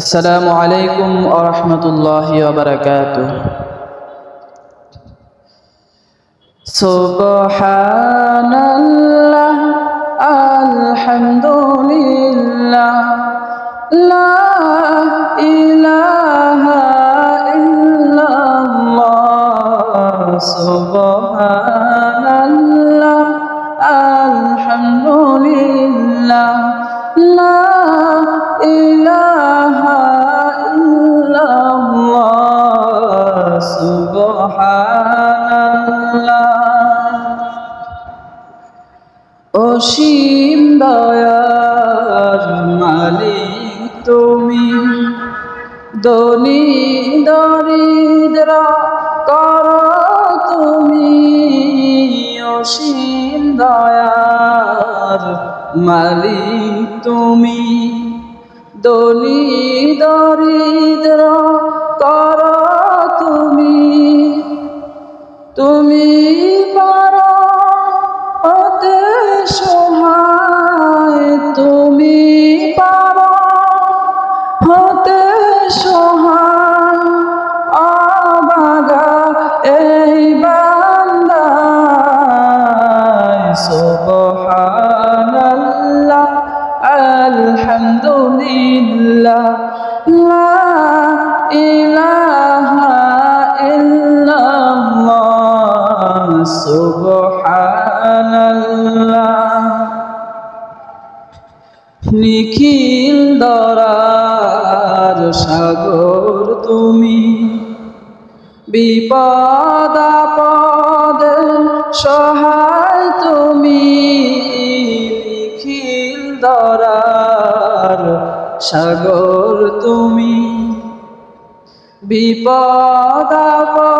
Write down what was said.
আসসালামু আলাইকুম আরহামতুল্লাহ বারকাত সুবহানাল্লাহ আলহামদুলিল্লাহ লা ইলাহা অসীম দয়ার মালিক তুমি। দলি দরিদ্র কর তুমি। অসীম দয়ার মালিক তুমি। দলি দর পারো হতে সহায় তুমি পারো হতে সহায় অবাগা এই বান্দা সুবহানাল্লাহ সুবহানাল্লাহ। নিখিল দরার সাগর তুমি। বিপদ আপদ সহায় তুমি। নিখিল দরার সাগর তুমি। বিপদ আপদে